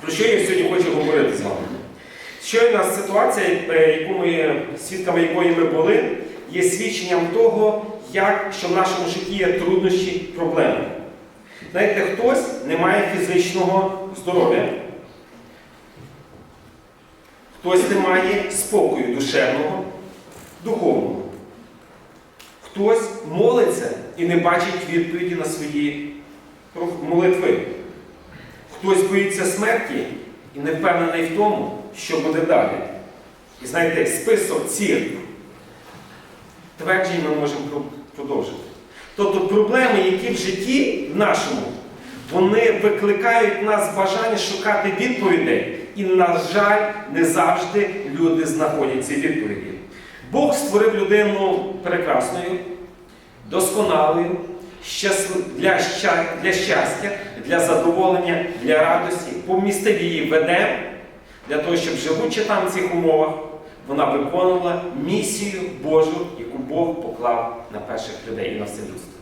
Про що я сьогодні хочу говорити з вами? Щойна ситуація, е, яку ми, свідками якої ми були, є свідченням того, як, що в нашому житті є труднощі, проблеми. Знаєте, хтось не має фізичного здоров'я, хтось не має спокою душевного, духовного. Хтось молиться і не бачить відповіді на свої молитви. Хтось боїться смерті і не впевнений в тому, що буде далі. І знаєте, список цих тверджень ми можемо продовжити. Тобто проблеми, які в житті в нашому, вони викликають нас бажання шукати відповідей. І, на жаль, не завжди люди знаходять ці відповіді. Бог створив людину прекрасною, досконалою, для щастя, для задоволення, для радості, помістив її в Едем, для того, щоб живучи там в цих умовах, вона виконувала місію Божу, яку Бог поклав на перших людей і на все людство.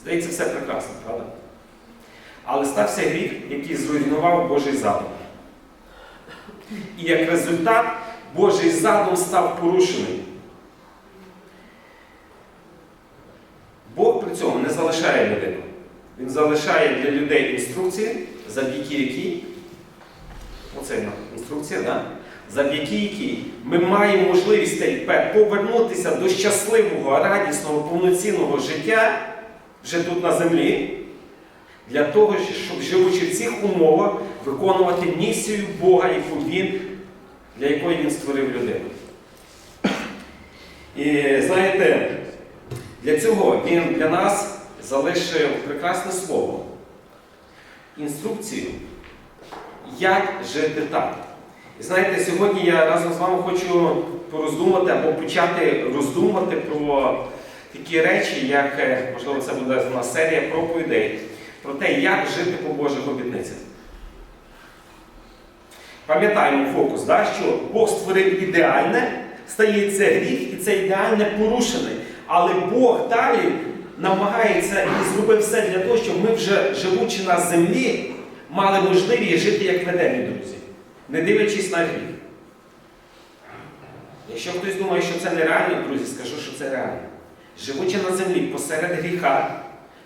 Здається, все прекрасно, правда? Але стався гріх, який зруйнував Божий задум. І як результат, Божий задум став порушений. Бог при цьому не залишає людину. Він залишає для людей інструкції, завдяки якій, оце інструкція, да? завдяки якій ми маємо можливість повернутися до щасливого, радісного, повноцінного життя вже тут на землі, для того, щоб живучи в цих умовах, виконувати місію Бога, яку Він, для якої Він створив людину. І знаєте, для цього він для нас залишив прекрасне слово, інструкцію, як жити так. І знаєте, сьогодні я разом з вами хочу пороздумати або почати роздумувати про такі речі, як, е, можливо, це буде у нас серія проповідей, про те, як жити по Божих обітницях. Пам'ятаємо фокус, да, що Бог створив ідеальне, стається гріх, і це ідеальне порушений. Але Бог далі намагається і зробив все для того, щоб ми вже, живучи на землі, мали можливість жити як в Едемі, друзі, не дивлячись на гріх. Якщо хтось думає, що це нереально, друзі, скажу, що це реально. Живучи на землі посеред гріха,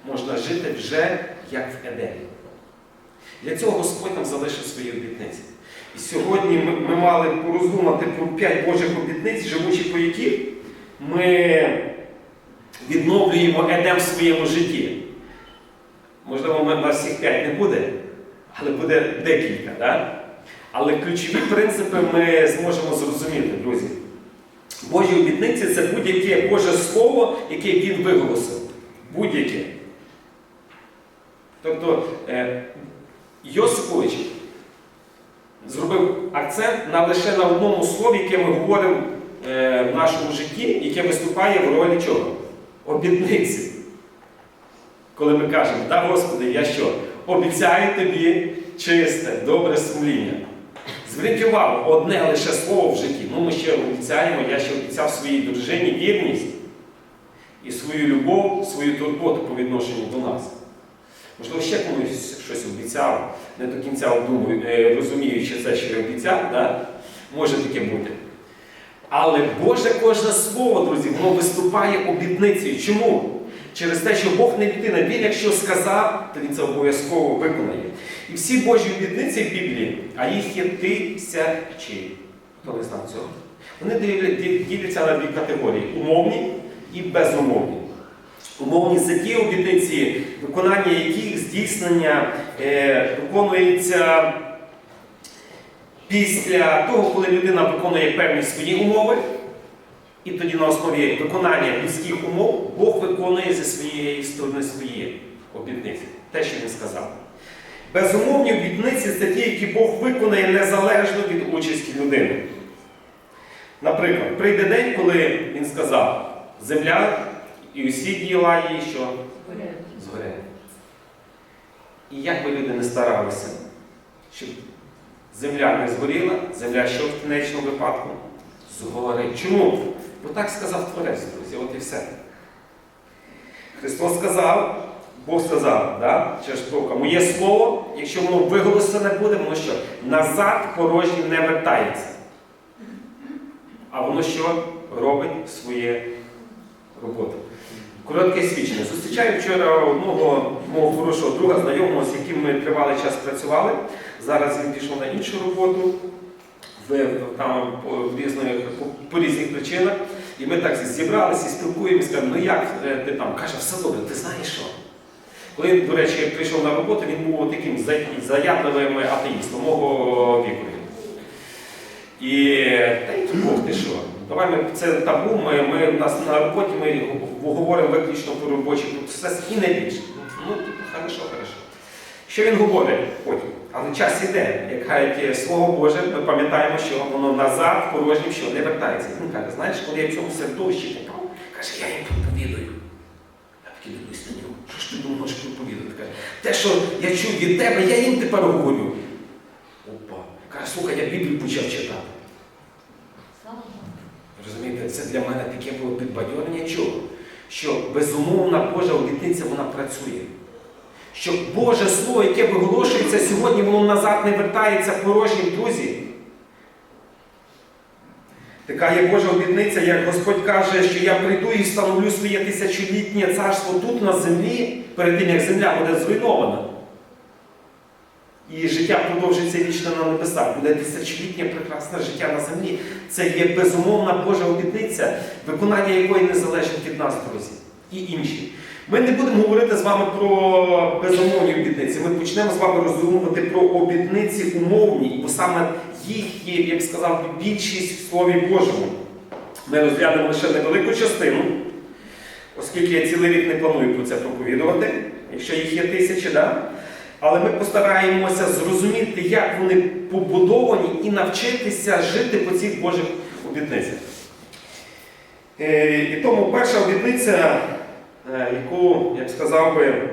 можна жити вже як в Едемі. Для цього Господь нам залишив свої обітниці. І сьогодні ми, ми мали пороздумати про п'ять Божих обітниць, живучи по яких ми відновлюємо Едем в своєму житті. Можливо, ми- на всіх п'ять не буде, але буде декілька. Да? Але ключові принципи ми зможемо зрозуміти, друзі. Божі обітниці це будь-яке Боже Слово, яке Він виголосив. Будь-яке. Тобто е, Йосипович зробив акцент на лише на одному слові, яке ми говоримо е, в нашому житті, яке виступає в ролі чого? Обітниці. Коли ми кажемо, да, Господи, я що? Обіцяю тобі чисте, добре сумління. Зверніть увагу, одне лише слово в житті. Ну, ми ще обіцяємо, я ще обіцяв своїй дружині вірність і свою любов, свою турботу по відношенню до нас. Можливо, ще комусь щось обіцяв, не до кінця обдумую, е, розуміючи це, що я обіцяв, да? може таке бути. Але Боже кожне слово, друзі, воно виступає обітницею. Чому? Через те, що Бог не людина. Він, якщо сказав, то він це обов'язково виконає. І всі Божі обітниці в Біблії, а їх є тисячі. Хто не знав цього? Вони діля- діляться на дві категорії умовні і безумовні. Умовні це ті обітниці, виконання яких здійснення е, виконується після того, коли людина виконує певні свої умови, і тоді на основі виконання людських умов Бог виконує зі своєї сторони свої обітниці, те, що він сказав. Безумовні обітниці це ті, які Бог виконає незалежно від участі людини. Наприклад, прийде день, коли він сказав, земля і усі діла її, що згорять. І як би люди не старалися, щоб земля не згоріла, земля що в кінечному випадку згорить. Чому? Бо так сказав Творець, друзі, от і все. Христос сказав, Бог сказав, да? через пророка, моє слово, якщо воно виголосене буде, воно що? Назад порожнім не вертається. А воно що робить своє роботу. Коротке свідчення. Зустрічаю вчора одного мого хорошого друга, знайомого, з яким ми тривалий час працювали. Зараз він пішов на іншу роботу в, там, по, різних, по, по різних причинах. І ми так зібралися спілкуємося, кажемо, ну як е, ти там? Каже, все добре, ти знаєш що? Коли він, до речі, прийшов на роботу, він був таким за- заядливим атеїстом мого віку. І та й Бог ти що? Давай ми це табу, ми, ми нас на роботі ми говоримо виключно про робочий процес і не більше. Ну, типу, хорошо, хорошо. Що він говорить потім? Але час іде, як кажуть, слово Боже, ми пам'ятаємо, що воно назад порожнім що не вертається. Він каже, знаєш, коли я в цьому середовищі попав, каже, я їм проповідую. Я такий дивлюсь на нього. Що ж ти думаєш проповідувати? Каже, те, що я чув від тебе, я їм тепер говорю. Опа. Каже, слухай, я Біблію почав читати. Розумієте, це для мене таке було підбадьорення чого? Що безумовна Божа обітниця вона працює. Що Боже Слово, яке виголошується сьогодні, воно назад не вертається порожнім, друзі. Така є Божа обітниця, як Господь каже, що я прийду і встановлю своє тисячолітнє царство тут на землі, перед тим, як земля буде зруйнована. І життя продовжиться вічно на небесах. Буде тисячолітнє прекрасне життя на землі. Це є безумовна Божа обітниця, виконання якої не залежить від нас, друзі, і інші. Ми не будемо говорити з вами про безумовні обітниці. Ми почнемо з вами роздумувати про обітниці умовні, бо саме їх є, я б сказав, більшість в Слові Божому. Ми розглянемо лише невелику частину, оскільки я цілий рік не планую про це проповідувати, якщо їх є тисячі, да? але ми постараємося зрозуміти, як вони побудовані, і навчитися жити по цих Божих обітницях. Е, І тому перша обітниця, яку, я б сказав би,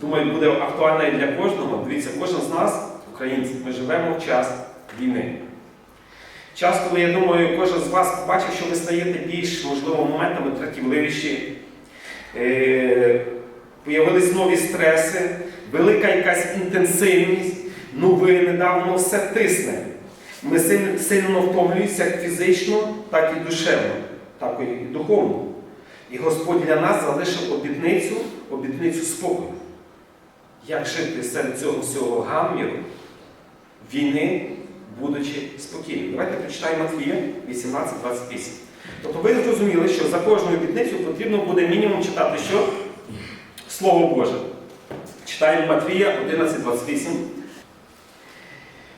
думаю, буде актуальна і для кожного. Дивіться, кожен з нас, українців, ми живемо в час війни. Час, коли я думаю, кожен з вас побачить, що ви стаєте більш, можливо, моментами тратівливіші. Е, Появились нові стреси, велика якась інтенсивність, новини, да, воно все тисне. Ми сильно втомлюємося як фізично, так і душевно, так і духовно. І Господь для нас залишив обітницю, обітницю спокою. Як жити серед цього всього гамміру, війни, будучи спокійним. Давайте прочитаємо Матвія 18-28. Тобто ви зрозуміли, що за кожну обітницю потрібно буде мінімум читати що? Слово Боже. Читаємо Матвія 11.28.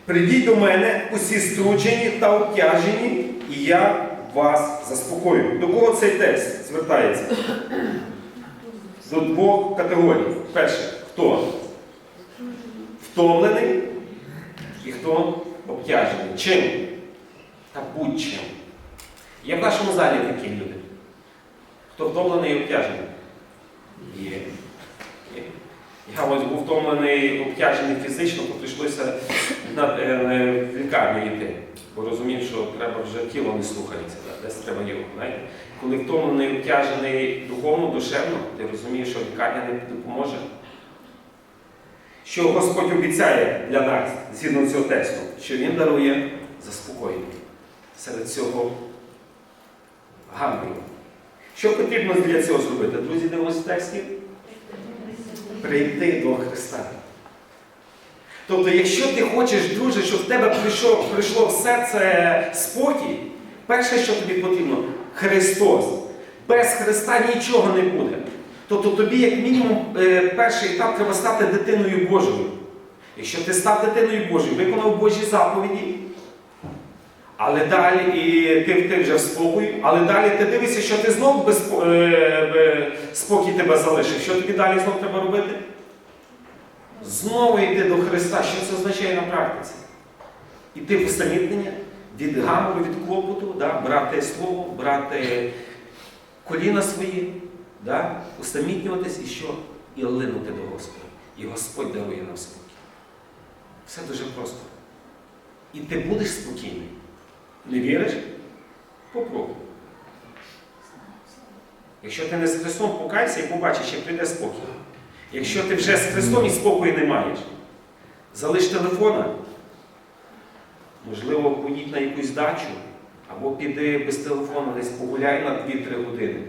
Придіть до мене усі струджені та обтяжені, і я вас заспокою. До кого цей текст звертається? До двох категорій. Перше, хто? Втомлений і хто обтяжений. Чим? Та будь-чим. Є в нашому залі такі люди. Хто втомлений і обтяжений? Є. Я ось був втомлений, обтяжений фізично, то прийшлося е, в лікарню йти. Бо розумів, що треба вже тіло не слухається, десь треба його. Знаєте? Коли втомлений, обтяжений духовно, душевно, ти розумієш, що лікарня не допоможе. Що Господь обіцяє для нас, згідно цього тексту, що Він дарує заспокоєння серед цього гамбру. Що потрібно для цього зробити? Друзі, дивимося текстів? Прийти до Христа. Тобто, якщо ти хочеш, друже, щоб в тебе прийшло, прийшло в серце спокій, перше, що тобі потрібно Христос. Без Христа нічого не буде. Тобто тобі, як мінімум, е, перший етап треба стати дитиною Божою. Якщо ти став дитиною Божою, виконав Божі заповіді, але далі і ти, ти вже в спокою, але далі ти дивишся, що ти знов без, е, спокій тебе залишив. Що тобі далі знов треба робити? Знову йти до Христа. Що це означає на практиці? Іти в усамітнення від гамору, від клопоту, да? брати слово, брати коліна свої, да? усамітнюватись і що? І линути до Господа. І Господь дарує нам спокій. Все дуже просто. І ти будеш спокійний. Не віриш? Попробуй. Якщо ти не з Христом покайся і побачиш, як прийде спокій. Якщо ти вже з Христом і спокою не маєш, залиш телефона, можливо, поїдь на якусь дачу, або піди без телефону десь погуляй на 2-3 години.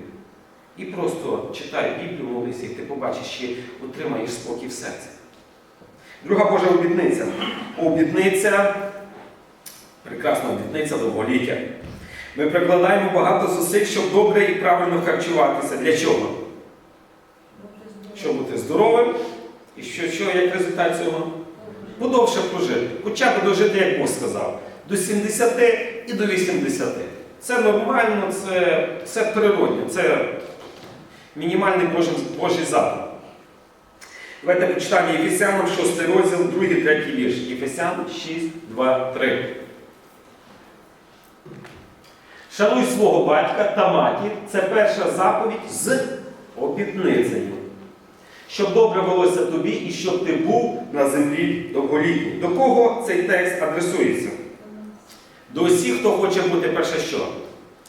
І просто читай Біблію, молися, і ти побачиш, що отримаєш спокій в серці. Друга Божа обітниця. Обітниця, прекрасна обітниця довголіття. Ми прикладаємо багато зусиль, щоб добре і правильно харчуватися. Для чого? Щоб бути здоровим і що, що як результат цього? Подовше прожити. Хоча б дожити, як Бог сказав, до 70 і до 80. Це нормально, це, це природне, це мінімальний Божий, Божий запит. Давайте почитаємо Єфесянам 6 розділ, 2, 3 вірш. Єфесян 6, 2, 3. Шануй свого батька та матір. Це перша заповідь з обітницею. Щоб добре велося тобі і щоб ти був на землі довголітній. До кого цей текст адресується? До усіх, хто хоче бути перше що?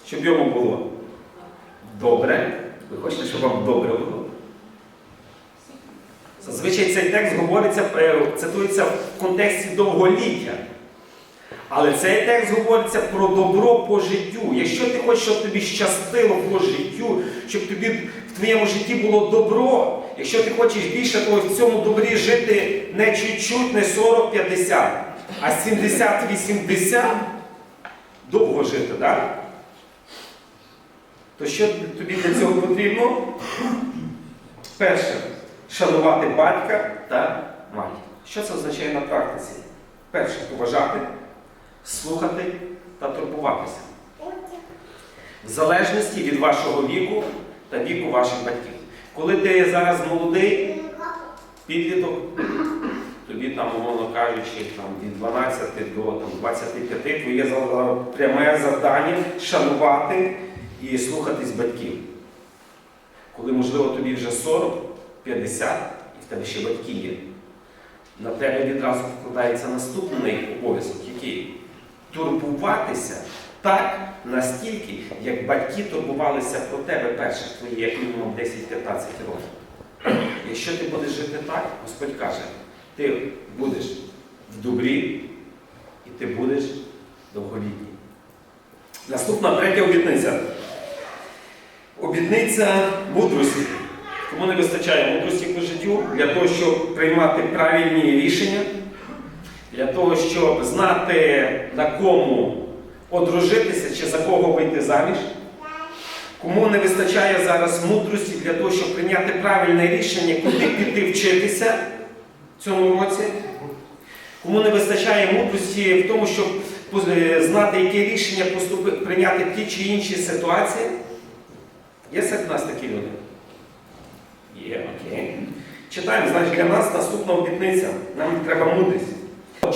Щоб йому було добре. Ви хочете, щоб вам добре було? Зазвичай цей текст говориться, е, цитується в контексті довголіття. Але цей текст говориться про добро по життю. Якщо ти хочеш, щоб тобі щастило по життю, щоб тобі в твоєму житті було добро, якщо ти хочеш більше, то в цьому добрі жити не чуть-чуть, не 40-50, а 70-80, довго жити, так? То що тобі для цього потрібно? Перше, шанувати батька та матір. Що це означає на практиці? Перше, поважати, слухати та турбуватися. В залежності від вашого віку та віку ваших батьків. Коли ти зараз молодий, підліток, тобі там, умовно кажучи, там, від 12 до там, 25, твоє пряме завдання шанувати і слухатись батьків. Коли, можливо, тобі вже 40, 50, і в тебе ще батьки є, на тебе відразу вкладається наступний обов'язок, який турбуватися так настільки, як батьки турбувалися про тебе перших твої, як мінімум 10-15 років. Якщо ти будеш жити так, Господь каже, ти будеш в добрі і ти будеш довголітній. Наступна третя обітниця. Обітниця мудрості. Кому не вистачає мудрості по життю для того, щоб приймати правильні рішення, для того, щоб знати, на кому одружитися чи за кого вийти заміж. Кому не вистачає зараз мудрості для того, щоб прийняти правильне рішення, куди піти вчитися в цьому році. Кому не вистачає мудрості в тому, щоб е, знати, яке рішення прийняти в ті чи інші ситуації. Є серед нас такі люди? Є, окей. Читаємо, значить, для нас наступна обітниця. Нам треба мудрість.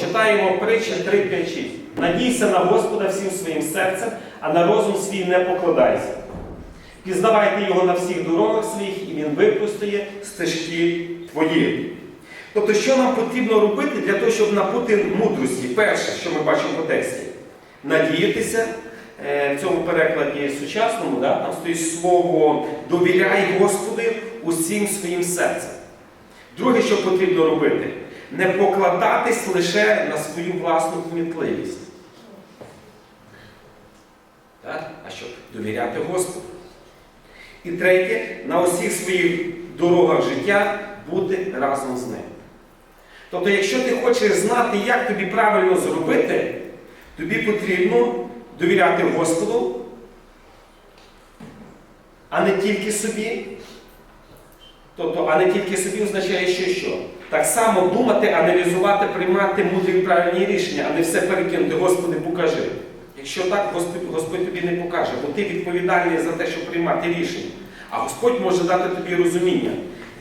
Читаємо притча 3, 5, 6. Надійся на Господа всім своїм серцем, а на розум свій не покладайся. Пізнавайте його на всіх дорогах своїх, і він випростує стежки твої. Тобто, що нам потрібно робити для того, щоб набути мудрості? Перше, що ми бачимо по тексті, надіятися. Е, В цьому перекладі сучасному да, там стоїть слово довіряй Господи усім своїм серцем. Друге, що потрібно робити, не покладатись лише на свою власну кмітливість. Так? А що? Довіряти Господу. І третє, на усіх своїх дорогах життя бути разом з ним. Тобто, якщо ти хочеш знати, як тобі правильно зробити, тобі потрібно довіряти Господу, а не тільки собі. Тобто, а не тільки собі означає, що що? Так само думати, аналізувати, приймати мудрі правильні рішення, а не все перекинути, Господи, покажи. Якщо так, Господь, Господь тобі не покаже, бо ти відповідальний за те, щоб приймати рішення. А Господь може дати тобі розуміння.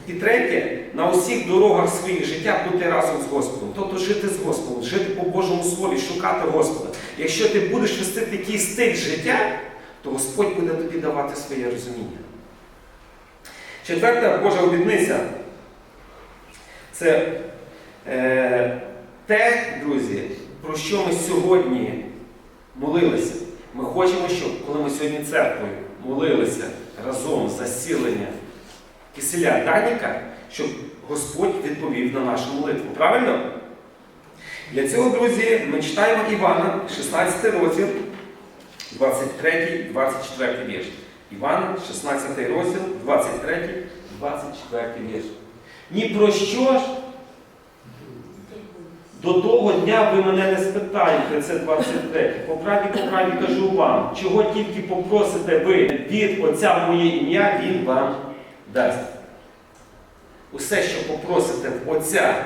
І третє, на усіх дорогах своїх життя бути разом з Господом. Тобто жити з Господом, жити по Божому Слові, шукати Господа. Якщо ти будеш вести такий стиль життя, то Господь буде тобі давати своє розуміння. Четверта Божа обідниця це е, те, друзі, про що ми сьогодні молилися. Ми хочемо, щоб коли ми сьогодні церквою молилися разом за зцілення киселя Даніка, щоб Господь відповів на нашу молитву. Правильно? Для цього, друзі, ми читаємо Івана, 16 розділ, 23, 24 вірш. Івана, 16 розділ, 23, 24 вірш. Ні про що ж до того дня ви мене не спитаєте, це 23. По правді, по правді кажу вам, чого тільки попросите ви від Отця моє ім'я, Він вам дасть. Усе, що попросите в Отця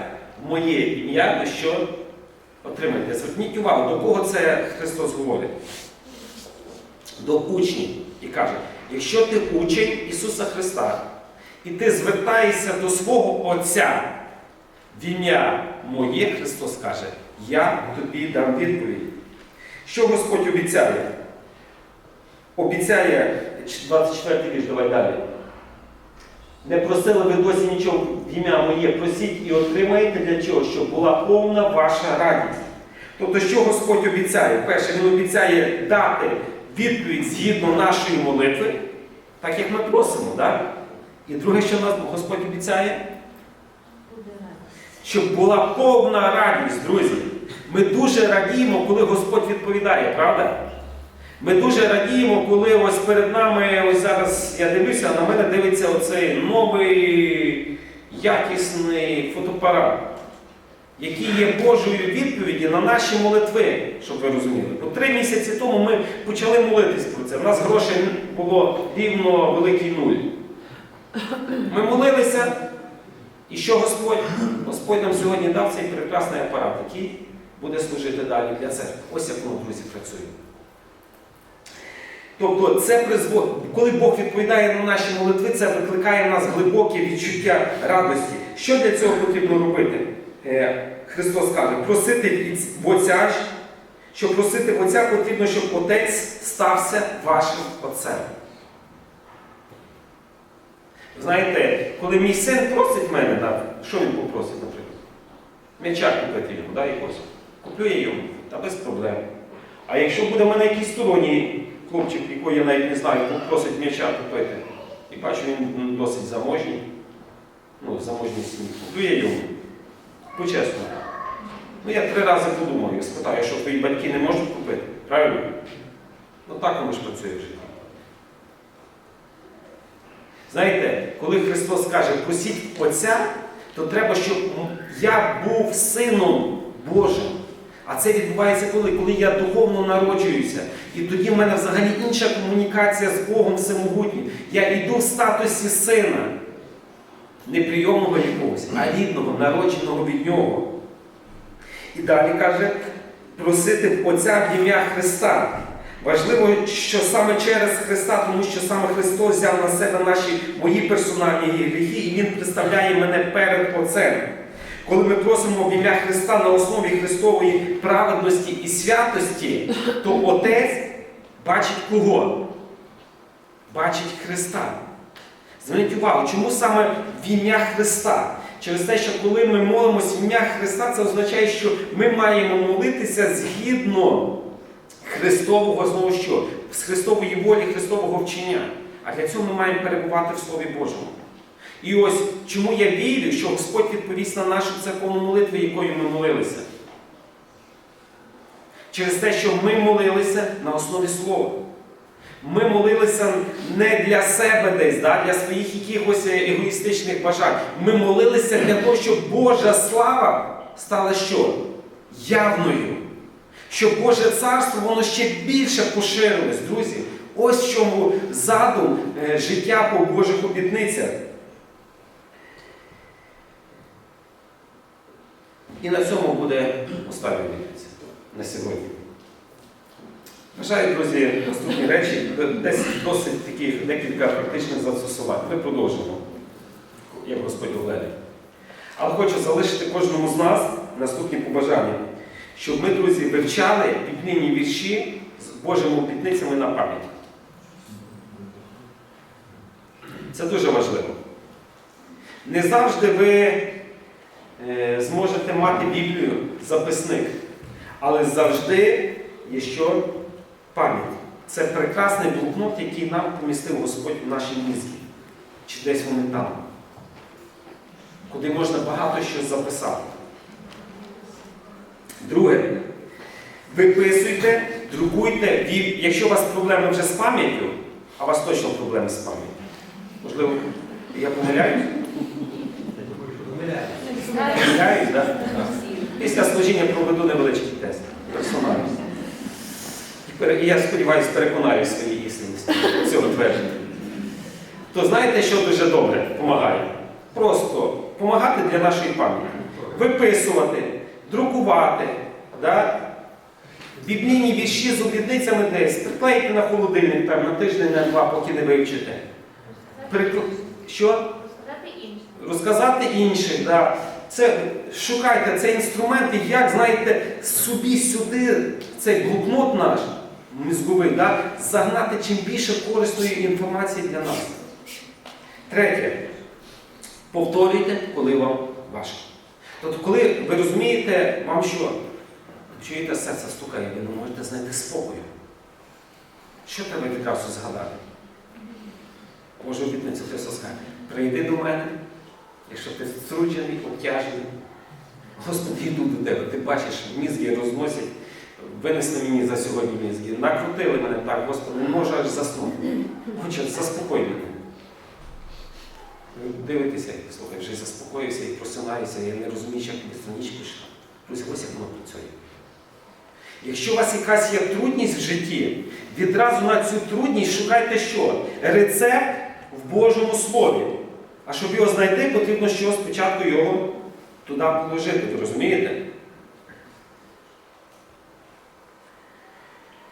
моє ім'я, ви що отримаєте? Зверніть увагу, до кого це Христос говорить? До учнів. І каже, якщо ти учень Ісуса Христа, і ти звертаєшся до свого Отця в ім'я моє, Христос каже, я тобі дам відповідь. Що Господь обіцяє? Обіцяє 24 вірш, давай далі. Не просили ви досі нічого в ім'я моє, просіть і отримаєте для чого? Щоб була повна ваша радість. Тобто, що Господь обіцяє? Перше, Він обіцяє дати відповідь згідно нашої молитви, так як ми просимо. Так? І друге, що нас Господь обіцяє, щоб була повна радість, друзі. Ми дуже радіємо, коли Господь відповідає, правда? Ми дуже радіємо, коли ось перед нами, ось зараз я дивлюся, на мене дивиться оцей новий якісний фотоапарат, який є Божою відповіді на наші молитви, щоб ви розуміли. Бо три місяці тому ми почали молитись про це. У нас грошей було рівно великий нуль. Ми молилися, і що Господь? Господь нам сьогодні дав цей прекрасний апарат, який буде служити далі для церкви. Ось як воно, друзі, працює. Тобто, це призвод... коли Бог відповідає на наші молитви, це викликає в нас глибоке відчуття радості. Що для цього потрібно робити? Е, Христос каже, просити в Отця, щоб просити Отця, потрібно, щоб Отець стався вашим Отцем. Знаєте, коли мій син просить мене, так, що він попросить, наприклад? М'яча купити йому, да, якось. Куплю я йому, та без проблем. А якщо буде в мене якийсь сторонній хлопчик, якого я навіть не знаю, попросить м'яча купити, і бачу, він досить заможній, ну, заможній сім'ї, куплю я йому. По-чесному. Ну, я три рази подумав і спитав, що твої батьки не можуть купити. Правильно? Ну так воно ж працює в житті. Знаєте, коли Христос каже, просіть Отця, то треба, щоб я був сином Божим. А це відбувається коли? Коли я духовно народжуюся. І тоді в мене взагалі інша комунікація з Богом Всемогутнім. Я йду в статусі сина. Не прийомного якогось, а рідного, народженого від нього. І далі каже, просити Отця в ім'я Христа. Важливо, що саме через Христа, тому що саме Христос взяв на себе наші мої персональні гріхи, і Він представляє мене перед Отцем. Коли ми просимо в ім'я Христа на основі Христової праведності і святості, то Отець бачить кого? Бачить Христа. Зверніть увагу, чому саме в ім'я Христа? Через те, що коли ми молимося в ім'я Христа, це означає, що ми маємо молитися згідно Христового знову що? З Христової волі, Христового вчення. А для цього ми маємо перебувати в Слові Божому. І ось чому я вірю, що Господь відповість на нашу церковну молитву, якою ми молилися. Через те, що ми молилися на основі Слова. Ми молилися не для себе десь, да, для своїх якихось егоїстичних бажань. Ми молилися для того, щоб Божа слава стала що? Явною. Щоб Боже царство воно ще більше поширилось, друзі. Ось чому задум е, життя по Божих обітницях. І на цьому буде остання обітниця на сьогодні. Бажаю, друзі, наступні речі, десь досить таких декілька практичних застосувань. Ми продовжимо, як Господь говорить. Але хочу залишити кожному з нас наступні побажання, щоб ми, друзі, вивчали біблійні вірші з Божими обітницями на пам'ять. Це дуже важливо. Не завжди ви е, зможете мати Біблію, записник, але завжди є що пам'ять. Це прекрасний блокнот, який нам помістив Господь в нашій мізки. Чи десь вони там. куди можна багато що записати. Друге, виписуйте, друкуйте, якщо у вас проблеми вже з пам'яттю, а у вас точно проблеми з пам'яттю. Можливо, я помиляюсь? Помиляюсь, так? Після служіння проведу невеличкий тест. Персонально. І я сподіваюся, переконаю своїй істинності цього твердження. То знаєте, що дуже добре допомагає? Просто допомагати для нашої пам'яті. Виписувати, друкувати, да? біблійні вірші з обідницями десь, приклеїти на холодильник там, на тиждень, на два, поки не вивчите. Прикл... Що? Розказати інших. Да. Це, шукайте це інструменти, як знаєте, собі сюди цей блокнот наш мізковий, да, загнати чим більше корисної інформації для нас. Третє. Повторюйте, коли вам важко. Тобто, коли ви розумієте, вам що? Чуєте, серце стукає, ви не можете знайти спокою. Що треба відразу згадати? Боже обітниця Христос скаже, прийди до мене, якщо ти струджений, обтяжений. Господи, йду до тебе, ти бачиш, мізки розносять, винесли мені за сьогодні мізки, накрутили мене так, Господи, не можу аж заснути. Отче, заспокой мене. Ви дивитеся, слухай, вже заспокоївся і просинаюся, я не розумію, як мені ніч пішла. Друзі, ось як воно працює. Якщо у вас якась є трудність в житті, відразу на цю трудність шукайте що? Рецепт в Божому Слові. А щоб його знайти, потрібно що спочатку його туди положити. Ви розумієте?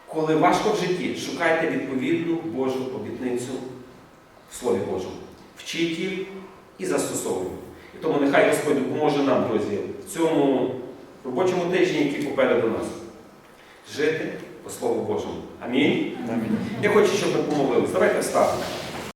Коли важко в житті, шукайте відповідну Божу обітницю в Слові Божому. Вчіть їх і застосовуйте. І тому нехай Господь допоможе нам, друзі, в цьому робочому тижні, який попереду нас жити по Слову Божому. Амінь. Я хочу, щоб ми помолились. Давайте встанемо.